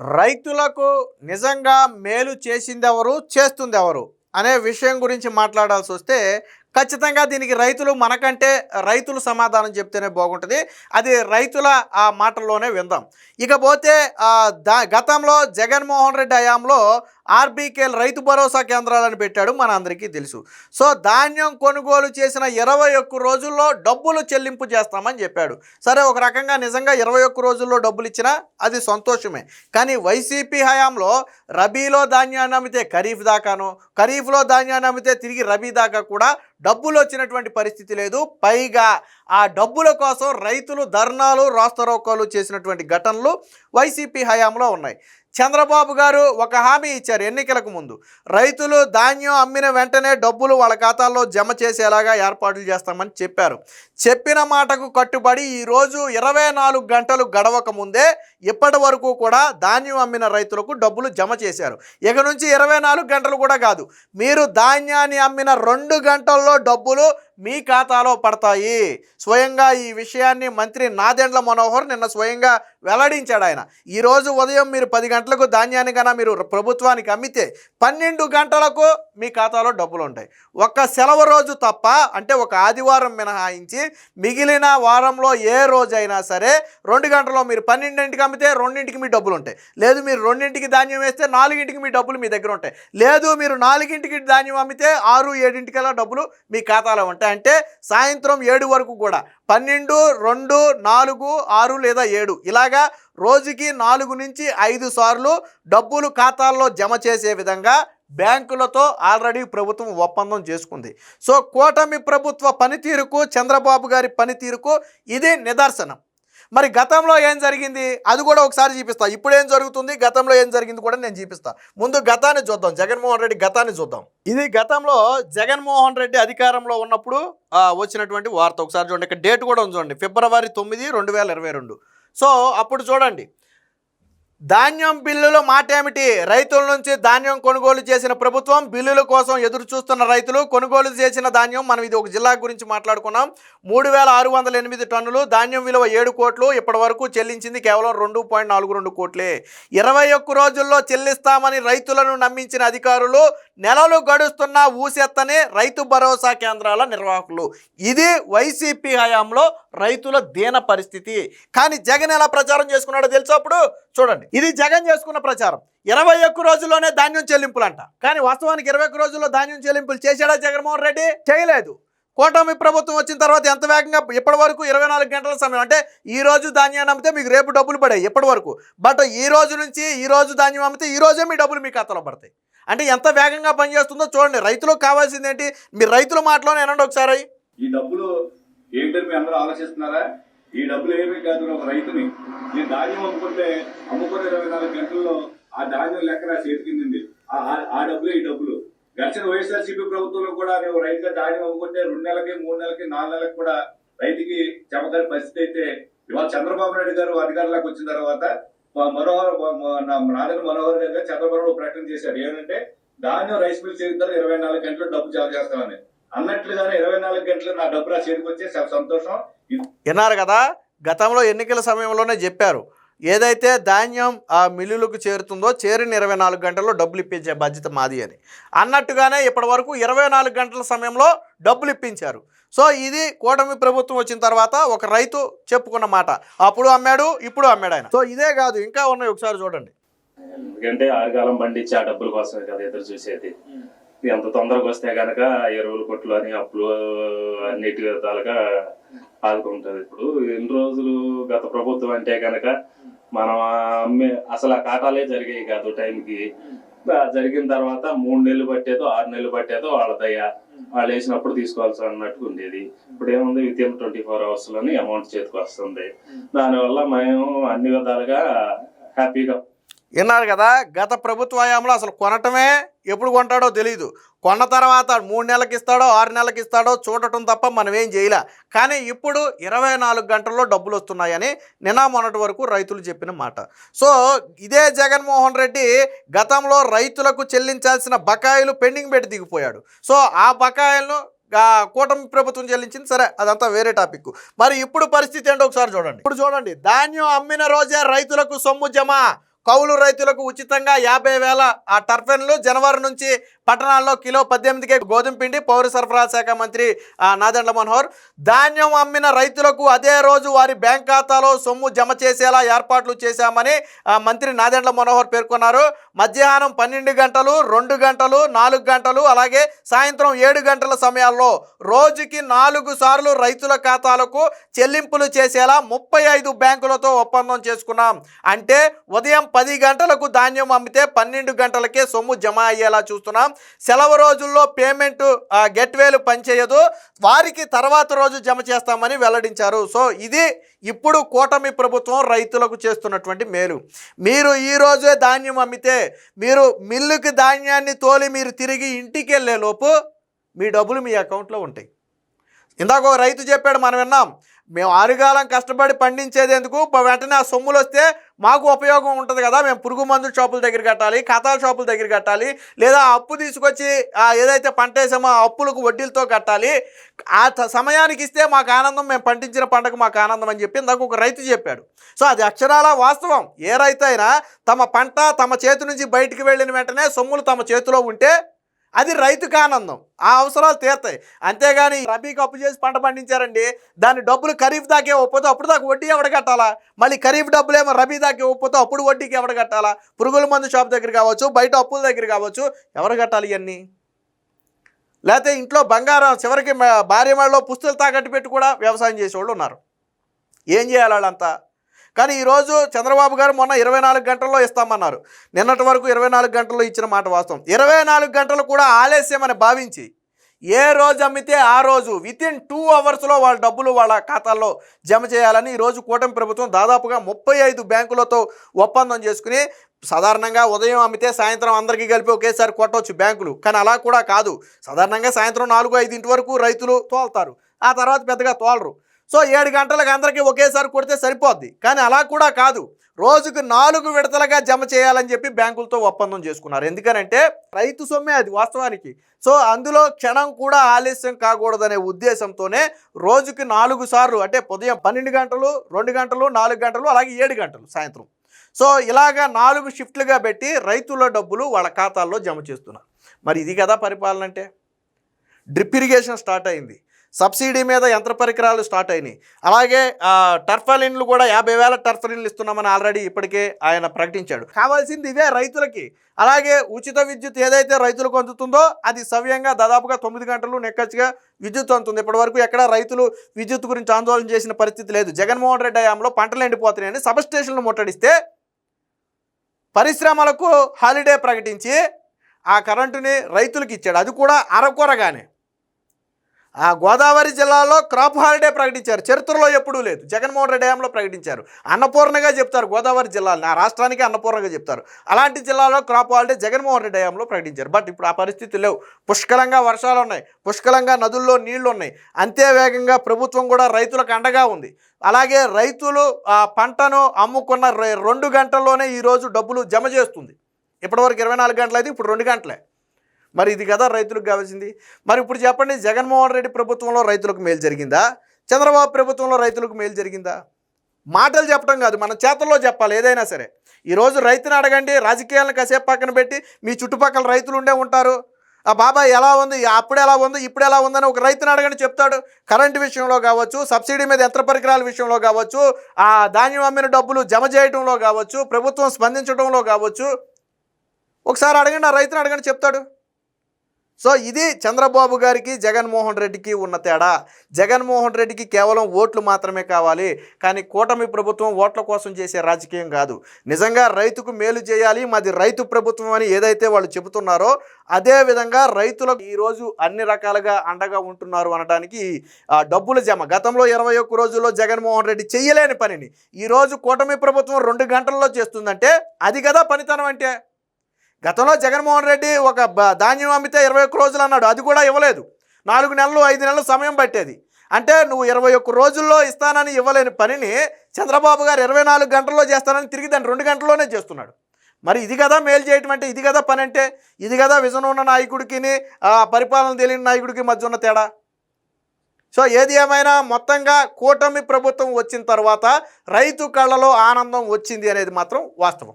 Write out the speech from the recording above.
రైతులకు నిజంగా మేలు చేసింది ఎవరు చేస్తుంది ఎవరు అనే విషయం గురించి మాట్లాడాల్సి వస్తే ఖచ్చితంగా దీనికి రైతులు మనకంటే రైతులు సమాధానం చెప్తేనే బాగుంటుంది. అది రైతుల ఆ మాటల్లోనే విందాం. ఇకపోతే దా గతంలో జగన్మోహన్ రెడ్డి హయాంలో ఆర్బీకేల్ రైతు భరోసా కేంద్రాలను పెట్టాడు మన అందరికీ తెలుసు. సో ధాన్యం కొనుగోలు చేసిన ఇరవై ఒక్క రోజుల్లో డబ్బులు చెల్లింపు చేస్తామని చెప్పాడు. సరే ఒక రకంగా నిజంగా ఇరవై ఒక్క రోజుల్లో డబ్బులు ఇచ్చినా అది సంతోషమే. కానీ వైసీపీ హయాంలో రబీలో ధాన్యాన్ని అమ్మితే ఖరీఫ్ దాకాను ఖరీఫ్లో ధాన్యాన్ని అమ్మితే తిరిగి రబీ దాకా కూడా డబ్బులు వచ్చినటువంటి పరిస్థితి లేదు. పైగా ఆ డబ్బుల కోసం రైతులు ధర్నాలు రాస్తారోకాలు చేసినటువంటి ఘటనలు వైసీపీ హయాంలో ఉన్నాయి. చంద్రబాబు గారు ఒక హామీ ఇచ్చారు ఎన్నికలకు ముందు. రైతులు ధాన్యం అమ్మిన వెంటనే డబ్బులు వాళ్ళ ఖాతాల్లో జమ చేసేలాగా ఏర్పాట్లు చేస్తామని చెప్పారు. చెప్పిన మాటకు కట్టుబడి ఈరోజు ఇరవై నాలుగు గంటలు గడవక ముందే ఇప్పటి వరకు కూడా ధాన్యం అమ్మిన రైతులకు డబ్బులు జమ చేశారు. ఇక నుంచి ఇరవై నాలుగు గంటలు కూడా కాదు. మీరు ధాన్యాన్ని అమ్మిన రెండు గంటల్లో డబ్బులు మీ ఖాతాలో పడతాయి. స్వయంగా ఈ విషయాన్ని మంత్రి నాదెండ్ల మనోహర్ నిన్న స్వయంగా వెల్లడించాడు ఆయన. ఈరోజు ఉదయం మీరు పది గంటలకు ధాన్యాన్ని కన్నా మీరు ప్రభుత్వానికి అమ్మితే పన్నెండు గంటలకు మీ ఖాతాలో డబ్బులు ఉంటాయి. ఒక్క సెలవు రోజు తప్ప అంటే ఒక ఆదివారం మినహాయించి మిగిలిన వారంలో ఏ రోజైనా సరే రెండు గంటలో మీరు పన్నెండింటికి అమ్మితే రెండింటికి మీ డబ్బులు ఉంటాయి. లేదు మీరు రెండింటికి ధాన్యం వేస్తే నాలుగింటికి మీ డబ్బులు మీ దగ్గర ఉంటాయి. లేదు మీరు నాలుగింటికి ధాన్యం అమ్మితే ఆరు ఏడింటికల్లా డబ్బులు మీ ఖాతాలో ఉంటాయి. అంటే సాయంత్రం ఏడు వరకు కూడా. పన్నెండు రెండు నాలుగు ఆరు లేదా ఏడు. ఇలాగా రోజుకి నాలుగు నుంచి ఐదు సార్లు డబ్బులు ఖాతాల్లో జమ చేసే విధంగా బ్యాంకులతో ఆల్రెడీ ప్రభుత్వం ఒప్పందం చేసుకుంది. సో కూటమి ప్రభుత్వ పనితీరుకు చంద్రబాబు గారి పనితీరుకు ఇది నిదర్శనం. మరి గతంలో ఏం జరిగింది? అది కూడా ఒకసారి చూపిస్తా. ఇప్పుడు ఏం జరుగుతుంది? గతంలో ఏం జరిగింది కూడా నేను చూపిస్తా. ముందు గతాన్ని చూద్దాం. జగన్మోహన్ రెడ్డి గతాన్ని చూద్దాం. ఇది గతంలో జగన్మోహన్ రెడ్డి అధికారంలో ఉన్నప్పుడు వచ్చినటువంటి వార్త. ఒకసారి చూడండి. ఇక్కడ డేట్ కూడా ఉంది చూడండి. ఫిబ్రవరి తొమ్మిది రెండు వేల ఇరవై రెండు. సో అప్పుడు చూడండి. ధాన్యం బిల్లుల మాట ఏమిటి రైతుల నుంచి ధాన్యం కొనుగోలు చేసిన ప్రభుత్వం బిల్లుల కోసం ఎదురు చూస్తున్న రైతులు కొనుగోలు చేసిన ధాన్యం. మనం ఇది ఒక జిల్లా గురించి మాట్లాడుకున్నాం. మూడు వేల ఆరు వందల ఎనిమిది టన్నులు ధాన్యం విలువ ఏడు కోట్లు ఇప్పటి వరకు చెల్లించింది కేవలం రెండు పాయింట్ నాలుగు రెండు కోట్లే. ఇరవై ఒక్క రోజుల్లో చెల్లిస్తామని రైతులను నమ్మించిన అధికారులు నెలలు గడుస్తున్న ఊసెత్తని రైతు భరోసా కేంద్రాల నిర్వాహకులు. ఇది వైసీపీ హయాంలో రైతుల దేన పరిస్థితి. కానీ జగన్ ఎలా ప్రచారం చేసుకున్నాడో తెలుసా అప్పుడు? చూడండి. ఇది జగన్ చేసుకున్న ప్రచారం. ఇరవై ఒక్క రోజుల్లోనే ధాన్యం చెల్లింపులు అంట కానీ వాస్తవానికి ఇరవై ఒక్క రోజుల్లో ధాన్యం చెల్లింపులు చేశాడా జగన్మోహన్ రెడ్డి? చేయలేదు. కూటమి ప్రభుత్వం వచ్చిన తర్వాత ఎంత వేగంగా ఇప్పటి వరకు ఇరవై నాలుగు గంటల సమయం? అంటే ఈ రోజు ధాన్యాన్ని అమ్మితే మీకు రేపు డబ్బులు పడాయి ఇప్పటి వరకు. బట్ ఈ రోజు నుంచి ఈ రోజు ధాన్యం అమ్మితే ఈ రోజే మీ డబ్బులు మీ ఖాతాలో పడతాయి. అంటే ఎంత వేగంగా పనిచేస్తుందో చూడండి. రైతులకు కావాల్సింది ఏంటి? మీరు రైతుల మాటలోనే వినండి ఒకసారి. ఈ డబ్బులు ఏంటని మీ అందరూ ఆలోచిస్తున్నారా? ఈ డబ్బులు ఏమీ కాదు ఒక రైతుని. ఈ ధాన్యం అమ్ముకుంటే అమ్ముకున్న ఇరవై నాలుగు గంటల్లో ఆ ధాన్యం లెక్క నా చేతికింది ఆ ఆ- ఈ డబ్బులు. గడిచిన వైఎస్ఆర్సీపీ ప్రభుత్వంలో కూడా నువ్వు రైతుగా ధాన్యం అమ్ముకుంటే రెండు నెలలకి మూడు నెలలకి నాలుగు నెలలకి కూడా రైతుకి చెమకని పరిస్థితి అయితే ఇవాళ చంద్రబాబు నాయుడు గారు అధికారంలోకి వచ్చిన తర్వాత మనోహర్ మా- నాదన మనోహర్ గారు చంద్రబాబు ప్రకటన చేశారు. ఏమంటే ధాన్యం రైస్ మిల్ చేరుతారు ఇరవై నాలుగు గంటలు డబ్బు జమ చేస్తామని. అన్నట్లుగానే ఇరవై నాలుగు గంటలు నా డబ్బు నా చేతికి వచ్చే సంతోషం. విన్నారు కదా? గతంలో ఎన్నికల సమయంలోనే చెప్పారు. ఏదైతే ధాన్యం ఆ మిల్లులకు చేరుతుందో చేరిన ఇరవై నాలుగు గంటల్లో డబ్బులు ఇప్పించే బాధ్యత మాది అని. అన్నట్టుగానే ఇప్పటి వరకు ఇరవై నాలుగు గంటల సమయంలో డబ్బులు ఇప్పించారు. సో ఇది కూటమి ప్రభుత్వం వచ్చిన తర్వాత ఒక రైతు చెప్పుకున్న మాట. అప్పుడు అమ్మాడు ఇప్పుడు అమ్మాడు ఆయన. సో ఇదే కాదు ఇంకా ఉన్నాయి ఒకసారి చూడండి. ఎందుకంటే ఆరుగాలం పండించి ఆ డబ్బుల కోసమే కదా ఎదురు చూసేది. ఎంత తొందరగా వస్తే గనక ఎరువులు కొట్లు అని అప్పులు అన్నిటి విధాలుగా ఆదుకుంటుంది. ఇప్పుడు ఎన్ని రోజులు గత ప్రభుత్వం అంటే గనక మనం అమ్మే అసలు ఆ కాటాలే జరిగాయి కాదు టైంకి. జరిగిన తర్వాత మూడు నెలలు పట్టేదో ఆరు నెలలు పట్టేదో వాళ్ళ దయ వాళ్ళు వేసినప్పుడు తీసుకోవాల్సి అన్నట్టు ఉండేది. ఇప్పుడు ఏముంది? విత్ ట్వంటీ ఫోర్ అవర్స్లోని అమౌంట్ చేతికి వస్తుంది. దానివల్ల మేము అన్ని విధాలుగా హ్యాపీగా విన్నారు కదా గత ప్రభుత్వ హయాంలో అసలు కొనటమే ఎప్పుడు కొంటాడో తెలియదు కొన్న తర్వాత మూడు నెలలకు ఇస్తాడో ఆరు నెలలకు ఇస్తాడో చూడటం తప్ప మనం ఏం చేయలే. కానీ ఇప్పుడు ఇరవై నాలుగు గంటల్లో డబ్బులు వస్తున్నాయని నిన్న మొన్నటి వరకు రైతులు చెప్పిన మాట. సో ఇదే జగన్మోహన్ రెడ్డి గతంలో రైతులకు చెల్లించాల్సిన బకాయిలు పెండింగ్ పెట్టి దిగిపోయాడు. సో ఆ బకాయిలను కూటమి ప్రభుత్వం చెల్లించింది. సరే అదంతా వేరే టాపిక్. మరి ఇప్పుడు పరిస్థితి ఏంటో ఒకసారి చూడండి. ఇప్పుడు చూడండి ధాన్యం అమ్మిన రోజే రైతులకు సొమ్ము జమ. కౌలు రైతులకు ఉచితంగా యాభై వేల ఆ టర్ఫెన్లు. జనవరి నుంచి పట్టణాల్లో కిలో పద్దెనిమిదికే గోధుమ పిండి. పౌర సరఫరా శాఖ మంత్రి ఆ, నాదెండ్ల మనోహర్. ధాన్యం అమ్మిన రైతులకు అదే రోజు వారి బ్యాంక్ ఖాతాలో సొమ్ము జమ చేసేలా ఏర్పాట్లు చేశామని ఆ, మంత్రి నాదెండ్ల మనోహర్ పేర్కొన్నారు. మధ్యాహ్నం పన్నెండు గంటలు రెండు గంటలు నాలుగు గంటలు అలాగే సాయంత్రం ఏడు గంటల సమయాల్లో రోజుకి నాలుగు సార్లు రైతుల ఖాతాలకు చెల్లింపులు చేసేలా ముప్పై ఐదు బ్యాంకులతో ఒప్పందం చేసుకున్నాం. అంటే ఉదయం పది గంటలకు ధాన్యం అమ్మితే పన్నెండు గంటలకే సొమ్ము జమ అయ్యేలా చూస్తున్నాం. సెలవు రోజుల్లో పేమెంట్ గెట్వేలు పనిచేయదు. వారికి తర్వాత రోజు జమ చేస్తామని వెల్లడించారు. సో ఇది ఇప్పుడు కూటమి ప్రభుత్వం రైతులకు చేస్తున్నటువంటి మేలు. మీరు ఈరోజే ధాన్యం అమ్మితే మీరు మిల్లుకి ధాన్యాన్ని తోలి మీరు తిరిగి ఇంటికి వెళ్ళే లోపు మీ డబ్బులు మీ అకౌంట్లో ఉంటాయి. ఇందాక ఒక రైతు చెప్పాడు మనం విన్నాం మేము ఆరుగాలం కష్టపడి పండించేది ఎందుకు? వెంటనే ఆ సొమ్ములు వస్తే మాకు ఉపయోగం ఉంటుంది కదా. మేము పురుగు మందుల షాపుల దగ్గర కట్టాలి ఖాతాల షాపుల దగ్గర కట్టాలి లేదా అప్పు తీసుకొచ్చి ఏదైతే పంట వేసామో ఆ అప్పులకు వడ్డీలతో కట్టాలి. ఆ త- సమయానికి ఇస్తే మాకు ఆనందం మేము పండించిన పంటకు మాకు ఆనందం అని చెప్పి ఇందాక ఒక రైతు చెప్పాడు. సో అది అక్షరాల వాస్తవం. ఏ రైతు అయినా తమ పంట తమ చేతి నుంచి బయటికి వెళ్ళిన వెంటనే సొమ్ములు తమ చేతిలో ఉంటే అది రైతుకి ఆనందం. ఆ అవసరాలు తీరుతాయి. అంతేగాని రబీకి అప్పు చేసి పంట పండించారండి. దాని డబ్బులు ఖరీఫ్ దాకా ఇవ్వకపోతే అప్పుడు దాకా వడ్డీ ఎవడ కట్టాలా? మళ్ళీ ఖరీఫ్ డబ్బులేమో రబీ దాకా ఇవ్వకపోతే అప్పుడు వడ్డీకి ఎవడ కట్టాలా? పురుగుల మందు షాప్ దగ్గర కావచ్చు బయట అప్పుల దగ్గర కావచ్చు ఎవరు కట్టాలి ఇవన్నీ లేకపోతే ఇంట్లో బంగారం చివరికి మ- భార్య తాకట్టు పెట్టి కూడా వ్యవసాయం చేసేవాళ్ళు ఉన్నారు. ఏం చేయాలి వాళ్ళంతా? కానీ ఈరోజు చంద్రబాబు గారు మొన్న ఇరవై నాలుగు గంటల్లో ఇస్తామన్నారు. నిన్నటి వరకు ఇరవై నాలుగు గంటల్లో ఇచ్చిన మాట వాస్తవం. ఇరవై నాలుగు గంటలు కూడా ఆలస్యం అని భావించి ఏ రోజు అమ్మితే ఆ రోజు విత్ ఇన్ టూ అవర్స్లో వాళ్ళ డబ్బులు వాళ్ళ ఖాతాల్లో జమ చేయాలని ఈరోజు కూటమి ప్రభుత్వం దాదాపుగా ముప్పై ఐదు బ్యాంకులతో ఒప్పందం చేసుకుని సాధారణంగా ఉదయం అమ్మితే సాయంత్రం అందరికీ కలిపి ఒకేసారి కొట్టవచ్చు బ్యాంకులు. కానీ అలా కూడా కాదు. సాధారణంగా సాయంత్రం నాలుగు ఐదింటి వరకు రైతులు తోలుతారు. ఆ తర్వాత పెద్దగా తోలరు. సో ఏడు గంటలకు అందరికీ ఒకేసారి కొడితే సరిపోద్ది. కానీ అలా కూడా కాదు. రోజుకు నాలుగు విడతలుగా జమ చేయాలని చెప్పి బ్యాంకులతో ఒప్పందం చేసుకున్నారు. ఎందుకనంటే రైతు సొమ్మే అది వాస్తవానికి. సో అందులో క్షణం కూడా ఆలస్యం కాకూడదనే ఉద్దేశంతోనే రోజుకి నాలుగు సార్లు అంటే ఉదయం పన్నెండు గంటలు రెండు గంటలు నాలుగు గంటలు అలాగే ఏడు గంటలు సాయంత్రం. సో ఇలాగా నాలుగు షిఫ్ట్లుగా పెట్టి రైతుల డబ్బులు వాళ్ళ ఖాతాల్లో జమ చేస్తున్నారు. మరి ఇది కదా పరిపాలన అంటే? డ్రిప్ ఇరిగేషన్ స్టార్ట్ అయింది. సబ్సిడీ మీద యంత్ర పరికరాలు స్టార్ట్ అయినాయి. అలాగే టర్ఫలిన్లు కూడా యాభై వేల టర్ఫలిన్లు ఇస్తున్నామని ఆల్రెడీ ఇప్పటికే ఆయన ప్రకటించాడు. కావాల్సింది ఇవే రైతులకి. అలాగే ఉచిత విద్యుత్ ఏదైతే రైతులకు అందుతుందో అది సవ్యంగా దాదాపుగా తొమ్మిది గంటలు నెక్కచ్చిగా విద్యుత్ అందుతుంది. ఇప్పటివరకు ఎక్కడ రైతులు విద్యుత్ గురించి ఆందోళన చేసిన పరిస్థితి లేదు. జగన్మోహన్ రెడ్డి హయాంలో పంటలు ఎండిపోతున్నాయని సబ్ స్టేషన్లు ముట్టడిస్తే పరిశ్రమలకు హాలిడే ప్రకటించి ఆ కరెంటుని రైతులకు ఇచ్చాడు. అది కూడా అరకొరగానే. ఆ గోదావరి జిల్లాలో క్రాప్ హాలిడే ప్రకటించారు. చరిత్రలో ఎప్పుడూ లేదు. జగన్మోహన్ రెడ్డి హయాంలో ప్రకటించారు. అన్నపూర్ణగా చెప్తారు గోదావరి జిల్లాలో నా రాష్ట్రానికి అన్నపూర్ణగా చెప్తారు. అలాంటి జిల్లాలో క్రాప్ హాలిడే జగన్మోహన్ రెడ్డి హయాంలో ప్రకటించారు. బట్ ఇప్పుడు ఆ పరిస్థితి లేవు. పుష్కలంగా వర్షాలు ఉన్నాయి. పుష్కలంగా నదుల్లో నీళ్ళు ఉన్నాయి. అంతే వేగంగా ప్రభుత్వం కూడా రైతులకు అండగా ఉంది. అలాగే రైతులు ఆ పంటను అమ్ముకున్న రె- రెండు గంటల్లోనే ఈరోజు డబ్బులు జమ చేస్తుంది. ఇప్పటివరకు ఇరవై నాలుగు గంటలు అయితే ఇప్పుడు రెండు గంటలే. మరి ఇది కదా రైతులకు కావాల్సింది. మరి ఇప్పుడు చెప్పండి జగన్మోహన్ రెడ్డి ప్రభుత్వంలో రైతులకు మేలు జరిగిందా? చంద్రబాబు ప్రభుత్వంలో రైతులకు మేలు జరిగిందా? మాటలు చెప్పడం కాదు మన చేతల్లో చెప్పాలి ఏదైనా సరే. ఈరోజు రైతుని అడగండి రాజకీయాలను కాసేపు పక్కన పెట్టి మీ చుట్టుపక్కల రైతులు ఉండే ఉంటారు. ఆ బాబాయ్ ఎలా ఉంది? అప్పుడు ఎలా ఉంది? ఇప్పుడు ఎలా ఉందని ఒక రైతుని అడగండి చెప్తాడు. కరెంటు విషయంలో కావచ్చు సబ్సిడీ మీద యంత్ర పరికరాల విషయంలో కావచ్చు ఆ ధాన్యం అమ్మిన డబ్బులు జమ చేయడంలో కావచ్చు ప్రభుత్వం స్పందించడంలో కావచ్చు. ఒకసారి అడగండి ఆ రైతుని అడగండి చెప్తాడు. సో ఇది చంద్రబాబు గారికి జగన్మోహన్ రెడ్డికి ఉన్న తేడా. జగన్మోహన్ రెడ్డికి కేవలం ఓట్లు మాత్రమే కావాలి. కానీ కూటమి ప్రభుత్వం ఓట్ల కోసం చేసే రాజకీయం కాదు. నిజంగా రైతుకు మేలు చేయాలి. మాది రైతు ప్రభుత్వం అని ఏదైతే వాళ్ళు చెబుతున్నారో అదే విధంగా రైతులకు ఈరోజు అన్ని రకాలుగా అండగా ఉంటున్నారు అనడానికి డబ్బులు డబ్బుల జమ. గతంలో ఇరవై ఒక్క రోజుల్లో జగన్మోహన్ రెడ్డి చేయలేని పనిని. ఈరోజు కూటమి ప్రభుత్వం రెండు గంటల్లో చేస్తుందంటే అది కదా పనితనం అంటే. గతంలో జగన్మోహన్ రెడ్డి ఒక ధాన్యం అమ్మితే ఇరవై ఒక్క రోజులు అన్నాడు. అది కూడా ఇవ్వలేదు. నాలుగు నెలలు ఐదు నెలలు సమయం పట్టేది. అంటే నువ్వు ఇరవై ఒక్క రోజుల్లో ఇస్తానని ఇవ్వలేని పనిని చంద్రబాబు గారు ఇరవై నాలుగు గంటల్లో చేస్తానని తిరిగి దాన్ని రెండు గంటల్లోనే చేస్తున్నాడు. మరి ఇది కదా మేలు చేయటం అంటే ఇది కదా పని అంటే ఇది కదా విజన్ ఉన్న నాయకుడికి పరిపాలన తెలియని నాయకుడికి మధ్య ఉన్న తేడా? సో ఏది ఏమైనా మొత్తంగా కూటమి ప్రభుత్వం వచ్చిన తర్వాత రైతు కళ్ళలో ఆనందం వచ్చింది అనేది మాత్రం వాస్తవం.